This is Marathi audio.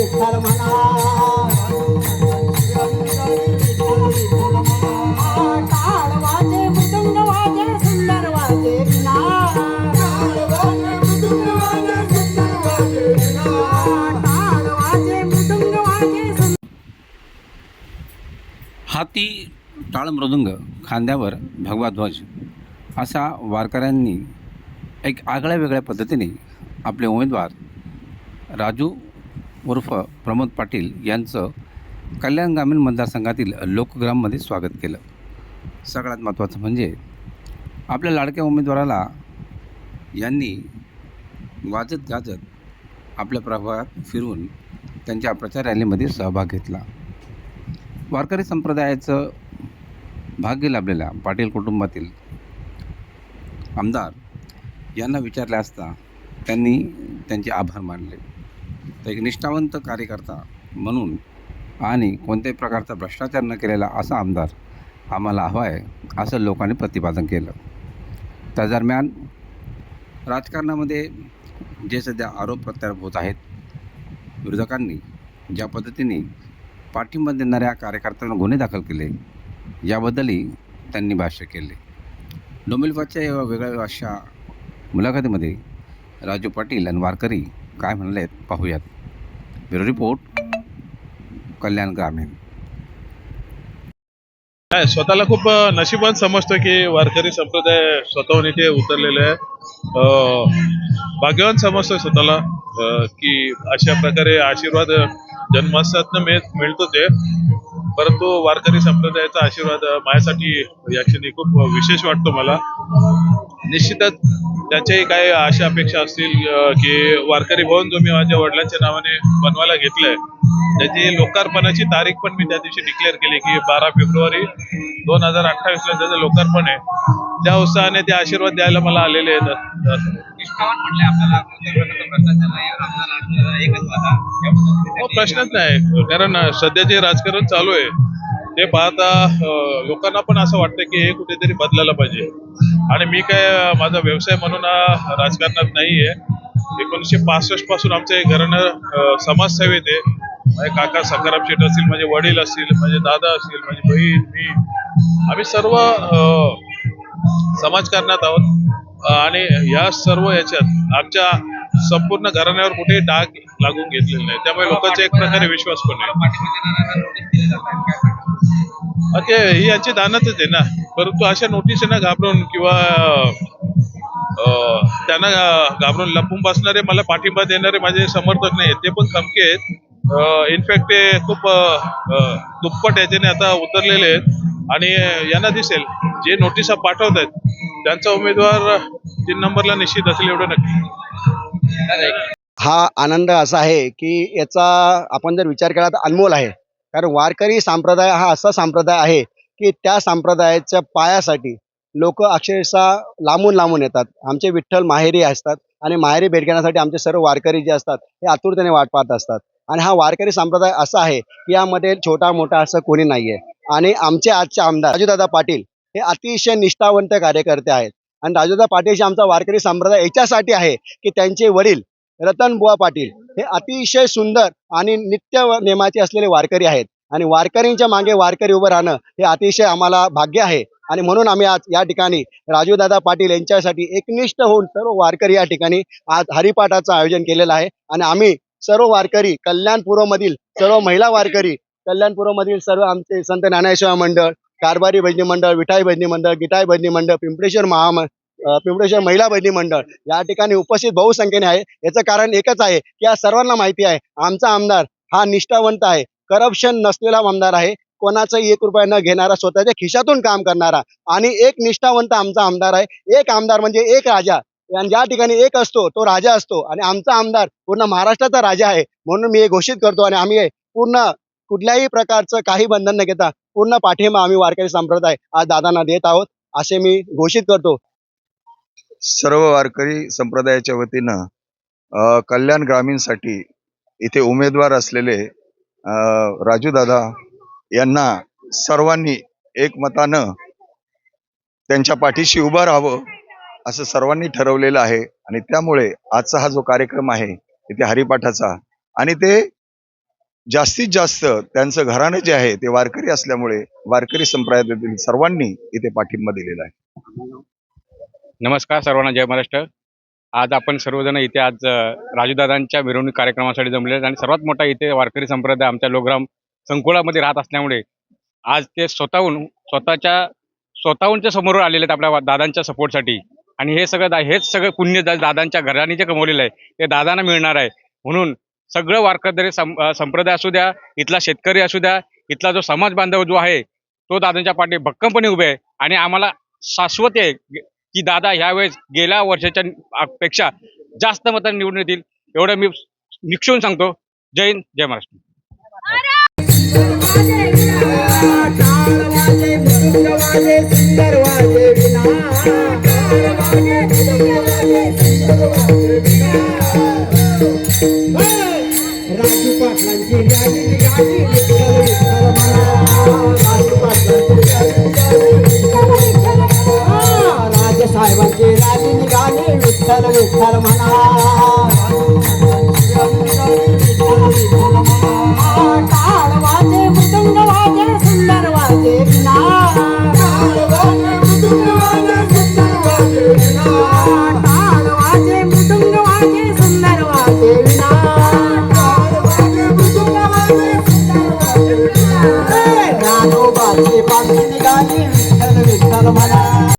विठ्ठल म्हणा. टाळ वाजे वाजे सुंदर वाजे विना टाळ वाजे वाजे हाती टाळ मृदुंग खांद्यावर भगवा ध्वज असा वारकऱ्यांनी एक आगळ्या वेगळ्या पद्धतीने आपले उमेदवार राजू उर्फ प्रमोद पाटील यांचं कल्याण ग्रामीण मतदारसंघातील लोकग्राममध्ये स्वागत केलं. सगळ्यात महत्त्वाचं म्हणजे आपल्या लाडक्या उमेदवाराला यांनी वाजत गाजत आपल्या प्रभागात फिरून त्यांच्या प्रचार रॅलीमध्ये सहभाग घेतला. वारकरी संप्रदायाचं भाग्य लाभलेल्या पाटील कुटुंबातील आमदार यांना विचारले असता त्यांनी त्यांचे आभार मानले. तर एक निष्ठावंत कार्यकर्ता म्हणून आणि कोणत्याही प्रकारचा भ्रष्टाचार न केलेला असा आमदार आम्हाला हवा आहे असं लोकांनी प्रतिपादन केलं. त्या दरम्यान राजकारणामध्ये जे सध्या आरोप प्रत्यारोप होत आहेत विरोधकांनी ज्या पद्धतीने पाठिंबा देणाऱ्या कार्यकर्त्यांना गुन्हे दाखल केले याबद्दलही त्यांनी भाष्य केले. डोंबिवलीच्या या वेगळ्या अशा मुलाखतीमध्ये राजू पाटील आणि वारकरी काय म्हणले आहेत पाहूयात. ब्युरो रिपोर्ट कल्याण ग्रामीण. नाही स्वतःला खूप अ, नशिबान समजतो की वारकरी संप्रदाय स्वतःहून इथे उतरलेले आहे भाग्यवान समजतो स्वतःला की अशा प्रकारे आशीर्वाद जन्मासातनं मिळ मिळतो ते. परंतु वारकरी संप्रदायाचा आशीर्वाद माझ्यासाठी या क्षणी खूप विशेष वाटतो मला. निश्चितच त्याच्याही काही आशा अपेक्षा असतील की वारकरी भवन जो मी माझ्या वडिलांच्या नावाने बनवायला घेतलंय त्याची लोकार्पणाची तारीख पण मी त्या दिवशी डिक्लेअर केली की बारा फेब्रुवारी दोन हजार अठ्ठावीस ला त्याचं लोकार्पण आहे. त्या उत्साहाने ते आशीर्वाद द्यायला मला आलेले आहेत. हो, प्रश्नच नाही कारण सध्या जे राजकारण चालू आहे ते पाहता लोकांना पण असं वाटतं की हे कुठेतरी बदलायला पाहिजे. आणि मी काय माझा व्यवसाय म्हणून राजकारणात राजकारणात नाहीये. एकोणीसशे पासष्टपासून आमचं हे घराणं समाजसेवेत आहे. माझे काका सखाराम शेठ असतील माझे वडील असतील माझे दादा असतील माझी बहीण मी. आम्ही सर्व समाजकारणात आहोत. आणि या सर्व याच्यात आमच्या संपूर्ण घराण्यावर कुठेही डाग लागून घेतलेला नाही. त्यामुळे लोकांचा एक प्रकारे विश्वास पण आहे अं, ते ही यांची दानच आहे ना. परंतु अशा नोटीस ना घाबरून किंवा त्यांना घाबरून लपून बसणारे मला पाठिंबा देणारे माझे समर्थक नाही ते पण खमके आहेत. इनफॅक्ट ते खूप दुप्पट याच्याने आता उतरलेले आहेत. आणि यांना दिसेल. जे नोटिसा पाठवत आहेत त्यांचा उमेदवार तीन नंबरला निश्चित असेल एवढं नक्की. हा आनंद असा आहे की याचा आपण जर विचार केला तर अनमोल आहे. कारण वारकरी संप्रदाय हा असा संप्रदाय आहे की त्या संप्रदायाच्या पायासाठी लोक अक्षरशः लांबून लांबून येतात. आमचे विठ्ठल माहेरी असतात आणि माहेरी भेट घेण्यासाठी आमचे सर्व वारकरी जे असतात हे आतुरतेने वाट पाहत असतात. आणि हा वारकरी संप्रदाय असा आहे की यामध्ये छोटा मोठा असं कोणी नाही आहे आणि आमचे आजचे आमदार राजूदादा पाटील हे अतिशय निष्ठावंत कार्यकर्ते आहेत. आणि राजूदा पाटीलशी आमचा वारकरी संप्रदाय याच्यासाठी आहे की त्यांचे वडील रतन बुवा पाटील हे अतिशय सुंदर आणि नित्य नेमाचे असलेले वारकरी आहेत. आणि वारकरींच्या मागे वारकरी उभं राहणं हे अतिशय आम्हाला भाग्य आहे. आणि म्हणून आम्ही आज या ठिकाणी राजूदादा पाटील यांच्यासाठी एकनिष्ठ होऊन सर्व वारकरी या ठिकाणी आज हरिपाठाचं आयोजन केलेलं आहे. आणि आम्ही सर्व वारकरी कल्याणपूर्वमधील सर्व महिला वारकरी कल्याणपूर्वमधील सर्व आमचे संत ज्ञानेश्वर मंडळ कारभारी भजनी मंडळ विठाई भजनी मंडळ गिटाई भजनी मंडळ पिंपळेश्वर महा पिंपळेश्वर महिला बहिणी मंडळ. या ठिकाणी उपस्थित बहुसंख्येने आहे. याचं कारण एकच आहे की या सर्वांना माहिती आहे आमचा आमदार हा निष्ठावंत आहे. करप्शन नसलेला आमदार आहे. कोणाचाही एक रुपया न घेणारा स्वतःच्या खिशातून काम करणारा आणि एक निष्ठावंत आमचा आमदार आहे. एक आमदार म्हणजे एक राजा. आणि ज्या ठिकाणी एक असतो तो राजा असतो. आणि आमचा आमदार पूर्ण महाराष्ट्राचा राजा आहे. म्हणून मी हे घोषित करतो आणि आम्ही पूर्ण कुठल्याही प्रकारचं काही बंधन न घेता पूर्ण पाठिंबा आम्ही वारकरी संप्रदाय आज दादांना देत आहोत. असे मी घोषित करतो. सर्व वारकरी संप्रदायाच्या वतीनं कल्याण ग्रामीणसाठी इथे उमेदवार असलेले राजूदादा यांना सर्वांनी एकमतानं त्यांच्या पाठीशी उभं राहावं असं सर्वांनी ठरवलेलं आहे. आणि त्यामुळे आजचा हा जो कार्यक्रम आहे इथे हरिपाठाचा आणि ते जास्तीत जास्त त्यांचं घराणं जे आहे ते वारकरी असल्यामुळे वारकरी संप्रदायातील सर्वांनी इथे पाठिंबा दिलेला आहे. नमस्कार सर्वांना जय महाराष्ट्र. आज आपण सर्वजण इथे आज राजूदादांच्या मिरवणूक कार्यक्रमासाठी जमले आहेत आणि सर्वात मोठा इथे वारकरी संप्रदाय आमच्या लोग्राम संकुळामध्ये राहत असल्यामुळे आज ते स्वतःहून स्वतःच्या स्वतःहूनच्या समोर आलेले आहेत आपल्या दादांच्या सपोर्टसाठी. आणि हे सगळं दा- हेच सगळं पुण्य दादांच्या घराने जे कमवलेलं आहे ते दादांना मिळणार आहे. म्हणून सगळं वारकरी सं संप्रदाय असू द्या इथला शेतकरी असू द्या इथला जो समाज बांधव जो आहे तो दादांच्या पाठी भक्कमपणे उभे आहे. आणि आम्हाला शाश्वत आहे की दादा ह्यावेळेस गेल्या वर्षाच्या पेक्षा जास्त मतांनी निवडून येतील. एवढं मी निक्षून सांगतो. जय हिंद जय महाराष्ट्र. निघाली विठ्ठल विठ्ठल